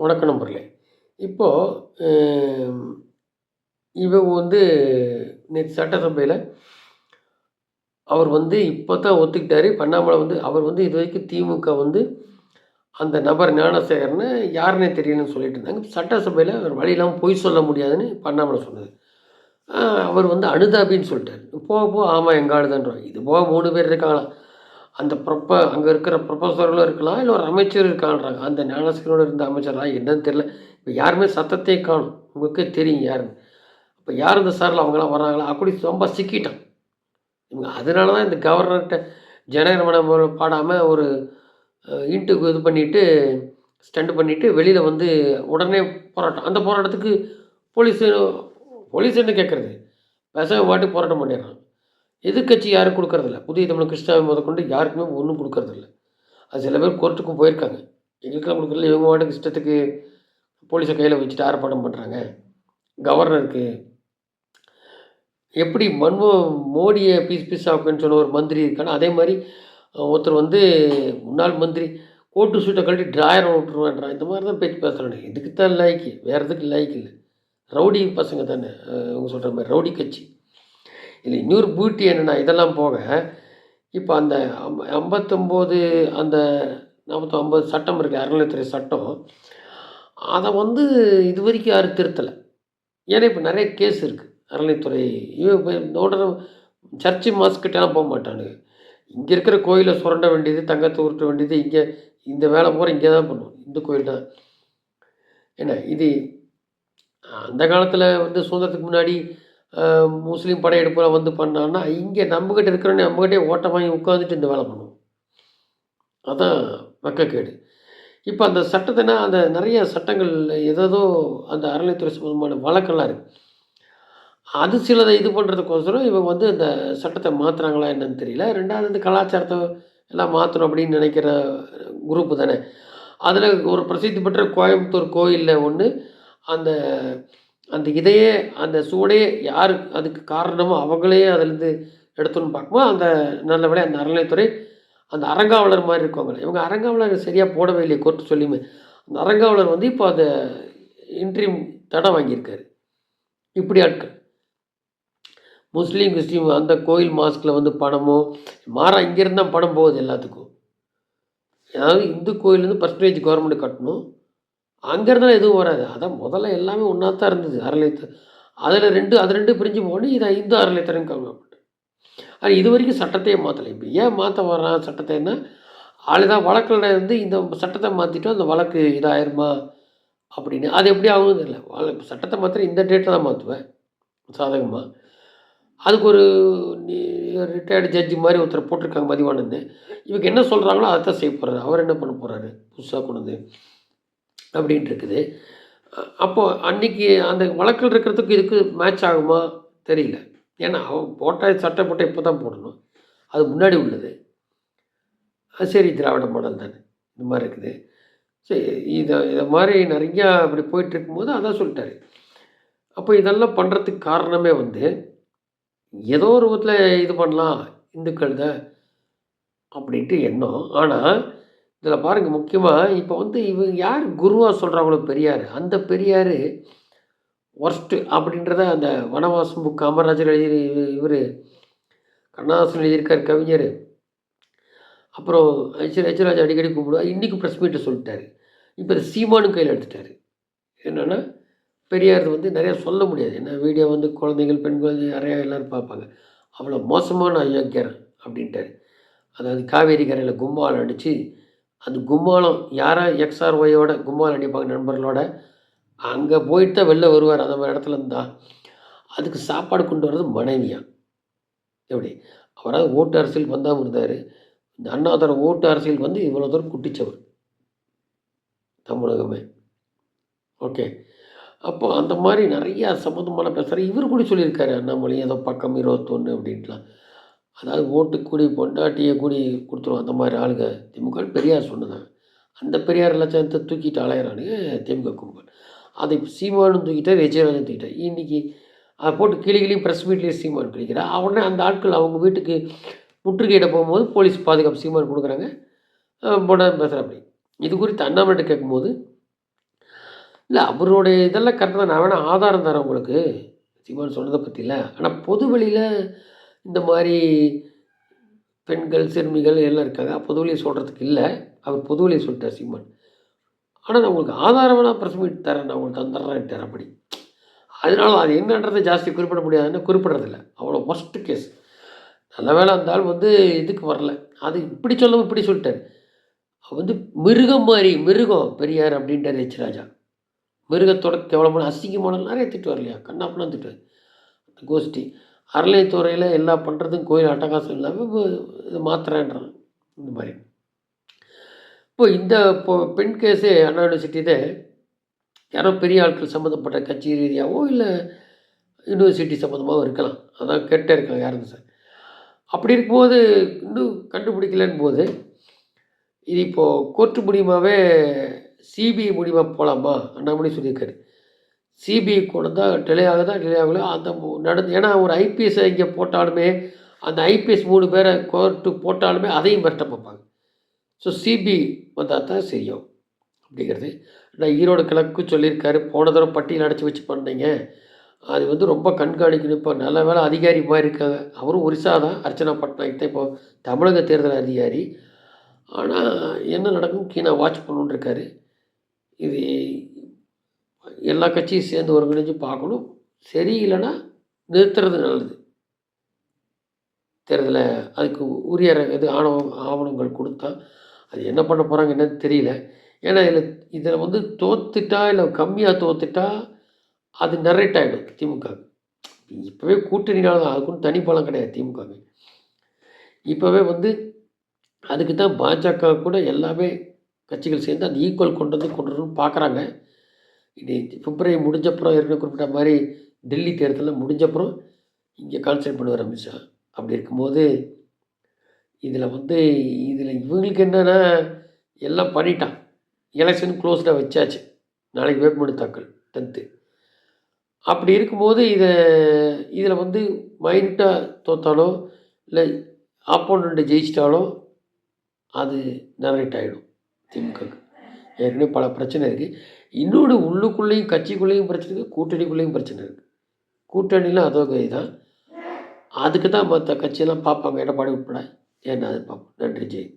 வணக்கம் நம்பர்லே இப்போது இவங்க வந்து நேற்று சட்டசபையில் அவர் வந்து இப்போ தான் ஒத்துக்கிட்டாரு. பண்ணாமலை வந்து அவர் வந்து இது வரைக்கும் திமுக வந்து அந்த நபர் ஞானசேகர்னு யாருன்னே தெரியலன்னு சொல்லிட்டு இருந்தாங்க. சட்டசபையில் அவர் வழியெல்லாம் பொய் சொல்ல முடியாதுன்னு பண்ணாமலை சொன்னது. அவர் வந்து அனுதாபின்னு சொல்லிட்டார். போக போக ஆமாம் எங்கள் இது போக மூணு பேர் இருக்காங்களாம். அந்த ப்ரொப்ப அங்கே இருக்கிற ப்ரொஃபஸர்களும் இருக்கலாம் இல்லை ஒரு அமைச்சர் இருக்கான்றாங்க. அந்த ஞானசேகரோட இருந்த அமைச்சர்லாம் என்னன்னு தெரியல. இப்போ யாருமே சத்தத்தையே காணும். உங்களுக்கே தெரியும் யாருன்னு. இப்போ யார் இந்த சாரில் அவங்களாம் வராங்களா? அப்படி ரொம்ப சிக்கிட்டான். இவங்க அதனால தான் இந்த கவர்னர்கிட்ட ஜனகணமன பாடாமல் ஒரு இன்ட்டுக்கு இது பண்ணிவிட்டு ஸ்டண்ட் பண்ணிவிட்டு வெளியில் வந்து உடனே போராட்டம். அந்த போராட்டத்துக்கு போலீஸு போலீஸ் என்ன கேட்குறது பேச பாட்டு போராட்டம் பண்ணிடுறான். எதிர்கட்சி யாரும் கொடுக்கறதில்ல. புதிய தமிழ் கிருஷ்ணாவை முதற்கொண்டு யாருக்குமே ஒன்றும் கொடுக்கறதில்ல. அது சில பேர் கோர்ட்டுக்கும் போயிருக்காங்க. எங்களுக்கெல்லாம் கொடுக்கறதில்ல. இவங்க பாட்டுக்கு இஷ்டத்துக்கு போலீஸை கையில் வச்சுட்டு ஆர்ப்பாட்டம் பண்ணுறாங்க கவர்னருக்கு எப்படி மன்மோ மோடியை பீஸ் பீஸ் ஆக்குன்னு சொன்ன ஒரு மந்திரி இருக்கானா அதே மாதிரி ஒருத்தர் வந்து முன்னாள் மந்திரி கோட்டு சூட்டை கழட்டி டிராயரை விட்டுருவான்றான். இந்த மாதிரி தான் பேச்சு பேசுகிறானு இதுக்கு தான் லாய்க்கு? வேறு எதுக்கு லாய்க்கு இல்லை. ரவுடி பசங்க தானே. அவங்க சொல்கிற மாதிரி ரவுடி கட்சி. இல்லை இன்னொரு பியூட்டி என்னென்னா இதெல்லாம் போக இப்போ அந்த ஐம்ப- ஐம்பத்தொம்போது அந்த நாற்பத்தி ஐம்பது சட்டம் இருக்குது அறநிலைத்துறை சட்டம் அதை வந்து இது வரைக்கும் யாரும் திருத்தலை. ஏன்னா இப்போ நிறைய கேஸ் இருக்குது அறநிலைத்துறை இவன் உடனே சர்ச்சு மாஸ்கிட்டலாம் போக மாட்டானுங்க. இங்கே இருக்கிற கோயிலை சுரண்ட வேண்டியது தங்கத்தை உருட்ட வேண்டியது இங்கே இந்த வேலை பூரா இங்கே தான் பண்ணுவோம் இந்த கோயில் தான். என்ன இது அந்த காலத்தில் வந்து சுதந்திரத்துக்கு முன்னாடி முஸ்லீம் படையெடுப்புலாம் வந்து பண்ணான்னா இங்கே நம்மக்கிட்ட இருக்கிறவனே நம்மகிட்டே ஓட்ட வாங்கி உட்காந்துட்டு இந்த வேலை பண்ணுவோம் அதான் வெக்கக்கேடு இப்போ அந்த சட்டத்தினா அந்த நிறைய சட்டங்கள் ஏதேதோ அந்த அறநிலைத்துறை சம்மந்தமான வழக்கெல்லாம் இருக்குது அது சிலதை இது பண்ணுறதுக்கோசரம் இவங்க வந்து அந்த சட்டத்தை மாற்றுறாங்களா என்னன்னு தெரியல. ரெண்டாவது இந்த கலாச்சாரத்தை எல்லாம் மாற்றணும் அப்படின்னு நினைக்கிற குரூப்பு தானே. அதில் ஒரு பிரசித்தி பெற்ற கோயம்புத்தூர் கோயிலில் ஒன்று அந்த அந்த இதையே அந்த சூடையே யார் அதுக்கு காரணமோ அவங்களே அதுலேருந்து எடுத்துன்னு பார்க்கும்போது அந்த நல்ல அந்த அறநிலைத்துறை அந்த அரங்காவலர் மாதிரி இருக்கவங்க இவங்க அரங்காவலர் சரியாக போடவே இல்லையே கோர்ட்டு சொல்லியுமே. அந்த அரங்காவலர் வந்து இப்போ அதை இன்ட்ரீம் தடை வாங்கியிருக்காரு. இப்படி ஆட்கள். முஸ்லீம் கிறிஸ்டின் அந்த கோயில் மாஸ்கில் வந்து பணமோ மாற இங்கேருந்து தான் பணம் போகுது எல்லாத்துக்கும். அதாவது இந்து கோயிலேருந்து பர்சன்டேஜ் கவர்மெண்ட் கட்டணும். அங்கேருந்துலாம் எதுவும் வராது. அதான் முதல்ல எல்லாமே ஒன்றா தான் இருந்தது அறநிலையத்து அதில் ரெண்டு அது ரெண்டு பிரிஞ்சு போகணும் இது இந்து அறநிலையத்துறையும் கவர்மெண்ட் ஆனால் இது வரைக்கும் சட்டத்தையே மாற்றலை இப்போ ஏன் மாற்ற வர்றான் சட்டத்தைன்னா ஆளுதான் வழக்கில் வந்து இந்த சட்டத்தை மாற்றிட்டோம் அந்த வழக்கு இதாயிருமா அப்படின்னு. அது எப்படி ஆகும்னு தெரியல. வழ- சட்டத்தை மாத்திரம் இந்த டேட்டில் தான் மாற்றுவேன் சாதகமாக அதுக்கு ஒரு ரிட்டையர்டு ஜட்ஜி மாதிரி ஒருத்தர் போட்டிருக்காங்க மதிவானந்து இவங்க என்ன சொல்கிறாங்களோ அதை தான் செய்ய போகிறாரு அவர் என்ன பண்ண போகிறாரு புதுசாக கொண்டு வந்து அப்படின்ட்டு இருக்குது அப்போது அன்றைக்கி அன்னைக்கு அந்த வழக்கில் இருக்கிறதுக்கு இதுக்கு மேட்ச் ஆகுமா? தெரியல. ஏன்னா அவன் போட்டால் சட்டை போட்டால் இப்போ தான் போடணும். அது முன்னாடி உள்ளது. அது சரி திராவிட மாடல் தானே. இந்த மாதிரி இருக்குது. சரி இதை இதை மாதிரி நிறையா அப்படி போயிட்டுருக்கும்போது அதான் சொல்லிட்டாரு. அப்போ இதெல்லாம் பண்ணுறதுக்கு காரணமே வந்து ஏதோ ஒரு விதத்தில் இது பண்ணலாம் இந்துக்கள் தான் அப்படின்ட்டு எண்ணம். ஆனால் இதில் பாருங்கள் முக்கியமாக இப்போ வந்து இவங்க யார்? குருவாக சொல்கிறாங்களோ பெரியார். அந்த பெரியார் ஒர்ஸ்ட்டு அப்படின்றத அந்த வனவாசம் புக் காமராஜர் எழுதி இவர் கண்ணதாசன் எழுதியிருக்கார் கவிஞர். அப்புறம் ஐஸ்வர் ஐஸ்வராஜ் அடிக்கடி கூப்பிடுவார் இன்றைக்கி ப்ரெஸ் மீட்டில் சொல்லிட்டாரு. இப்போ இது சீமானு கையில் எடுத்துட்டாரு. என்னென்னா பெரியார் வந்து நிறையா சொல்ல முடியாது. ஏன்னா வீடியோ வந்து குழந்தைகள் பெண் குழந்தை நிறையா எல்லோரும் பார்ப்பாங்க. அவ்வளோ மோசமான அயோக்கியர் அப்படின்ட்டாரு. அதாவது காவேரி கரையில் கும்பால் அடித்து அந்த கும்மாளம் யாராக எக்ஸ்ஆர் ஒய்யோட கும்மாளம் அடிப்பாங்க நண்பர்களோட அங்கே போயிட்டு தான் வெளில வருவார் அந்த மாதிரி இடத்துல இருந்தால் அதுக்கு சாப்பாடு கொண்டு வர்றது மனைவியா? எப்படி? அவராவது ஓட்டு அரசியல் வந்தாமல் இருந்தார். இந்த அண்ணாதர ஓட்டு அரசியல் வந்து இவ்வளோ தூரம் குட்டிச்சவர். தமிழகமே. ஓகே. அப்போ அந்த மாதிரி நிறையா சம்மந்தமான பேசுகிற இவர் கூட சொல்லியிருக்காரு அண்ணாமலை ஏதோ பக்கம் இருபத்தொன்று அப்படின்ட்டுலாம். அதாவது ஓட்டு கூடி பொண்டாட்டியை கூடி கொடுத்துரும். அந்த மாதிரி ஆளுங்க திமுக பெரியார் சொன்னதான் அந்த பெரியார் லட்சத்தை தூக்கிட்டு அலையிறானுங்க திமுக கும்பல். அதை இப்போ சீமானும் தூக்கிட்டார் விஜயராஜன் தூக்கிட்டார். இன்றைக்கி அதை போட்டு கிளி கிளி ப்ரெஸ் மீட்லேயும் சீமான் கிடைக்கிறா உடனே அந்த ஆட்கள் அவங்க வீட்டுக்கு முற்றுகையிட போகும்போது போலீஸ் பாதுகாப்பு சீமான் கொடுக்குறாங்க. போட பேசுகிற அப்படி இது குறித்து அண்ணாமலை கேட்கும்போது இல்லை அவருடைய இதெல்லாம் கரெக்டாக தான். நான் வேணால் ஆதாரம் தரேன் உங்களுக்கு. சீமான் சொன்னதை பற்றில ஆனால் பொது வெளியில் இந்த மாதிரி பெண்கள் சிறுமிகள் எல்லாம் இருக்காங்க. பொது சொல்கிறதுக்கு இல்லை. அவர் பொது சொல்லிட்டார் சீமான். ஆனால் நான் உங்களுக்கு ஆதாரம் நான் பிரசமிட்டு தரேன். நான் உங்களுக்கு தந்துடுறேன் அப்படி. அதனால அது என்னன்றதை ஜாஸ்தி குறிப்பிட முடியாதுன்னு குறிப்பிட்றதில்ல. அவ்வளோ ஒஸ்ட் கேஸ் நல்ல வேலை அந்த ஆள் வந்து இதுக்கு வரல. அது இப்படி சொல்லவும் இப்படி சொல்லிட்டார். அவர் வந்து மிருகம் மாதிரி மிருகம் பெரியார் அப்படின்ட்டார் எச் ராஜா. மிருகத்தோட கேவலமான அசிங்கமான நிறைய திட்டு வரலையா கண்ணாப்பெல்லாம் திட்டுவார். கோஷ்டி. அறளைத்துறையில் எல்லா பண்ணுறதும் கோயில் அட்டகாசம் இல்லாமல் இப்போ இது மாத்திரன்றது இந்த மாதிரி. இப்போ இந்த இப்போ பெண் கேஸு அண்ணா யூனிவர்சிட்டியில் யாரோ பெரிய ஆட்கள் சம்மந்தப்பட்ட கட்சி ரீதியாகவோ இல்லை யூனிவர்சிட்டி சம்மந்தமாகவும் இருக்கலாம். அதான் கேட்டே இருக்காங்க யாருங்க சார்? அப்படி இருக்கும்போது இன்னும் கண்டுபிடிக்கலன்னு போது இது இப்போது கோர்ட்டு மூலியமாகவே சிபிஐ மூலியமாக போகலாமா அண்ணாமணி சொல்லியிருக்காரு. சிபிஐ கூட தான் டிலே ஆகுதா டிலே ஆகல அந்த நடந்து ஏன்னா ஒரு ஐபிஎஸ்ஸை இங்கே போட்டாலுமே அந்த ஐபிஎஸ் மூணு பேரை கோர்ட்டு போட்டாலுமே அதையும் மிரட்ட பார்ப்பாங்க. ஸோ சிபிஐ வந்தால் தான் சரியும் அப்படிங்கிறது. நான் ஈரோடு கிழக்கு சொல்லியிருக்காரு. போன தடவை பட்டியல் அடைச்சி வச்சு பண்ணீங்க. அது வந்து ரொம்ப கண்காணிக்கணும். இப்போ நல்ல வேலை அதிகாரி மாதிரி இருக்காங்க அவரும் ஒரிசா தான். அர்ச்சனா பட்நாயக் தான் இப்போ தமிழக தேர்தல் அதிகாரி. ஆனால் என்ன நடக்கும்? கீழே வாட்ச் பண்ணுன்னு இருக்காரு. இது எல்லா கட்சியும் சேர்ந்து ஒருங்கிணைஞ்சு பார்க்கணும். சரியில்லைன்னா நிறுத்துறது நல்லது. தேர்தலை அதுக்கு உரிய இது ஆணவம் ஆவணங்கள் கொடுத்தா அது என்ன பண்ண போகிறாங்க என்னன்னு தெரியல. ஏன்னா இதில் இதில் வந்து தோத்துட்டா இல்லை கம்மியாக தோத்துட்டா அது நரேட் ஆகிடும் திமுக. இப்போவே கூட்டணினால தான் அதுக்குன்னு தனி பலம் கிடையாது திமுக இப்போவே வந்து அதுக்கு தான் பாஜக கூட எல்லாமே கட்சிகள் சேர்ந்து அந்த ஈக்குவல் கொண்டு வந்து கொண்டு வரணும்னு பார்க்குறாங்க. இது பிப்ரவரி முடிஞ்சப்புறம் ஏற்கனவே குறிப்பிட்ட மாதிரி டெல்லி தேர்தலில் முடிஞ்சப்புறம் இங்கே கான்சன்ட்ரேட் பண்ணுவார் அமித்ஷா அப்படி இருக்கும்போது இதில் வந்து இதில் இவங்களுக்கு என்னென்னா எல்லாம் பண்ணிட்டான். எலெக்ஷன் க்ளோஸ்டாக வச்சாச்சு. நாளைக்கு வேட்புமனு தாக்கல் டென்த்து. அப்படி இருக்கும்போது இதை இதில் வந்து மைனூட்டாக தோத்தாலோ இல்லை ஆப்போனண்ட்டு ஜெயிச்சிட்டாலோ அது நரேட் ஆகிடும் திமுகக்கு ஏற்கனவே பல பிரச்சனை இருக்குது இன்னொன்று உள்ளுக்குள்ளேயும் கட்சிக்குள்ளேயும் பிரச்சனை இருக்குது கூட்டணிக்குள்ளேயும் பிரச்சனை இருக்குது கூட்டணிலாம் அதோ கை தான் அதுக்கு தான் மற்ற கட்சியெல்லாம் பார்ப்பாங்க எடப்பாடி உட்பட. ஏன்னா அது பார்ப்போம். நன்றி ஜெய்.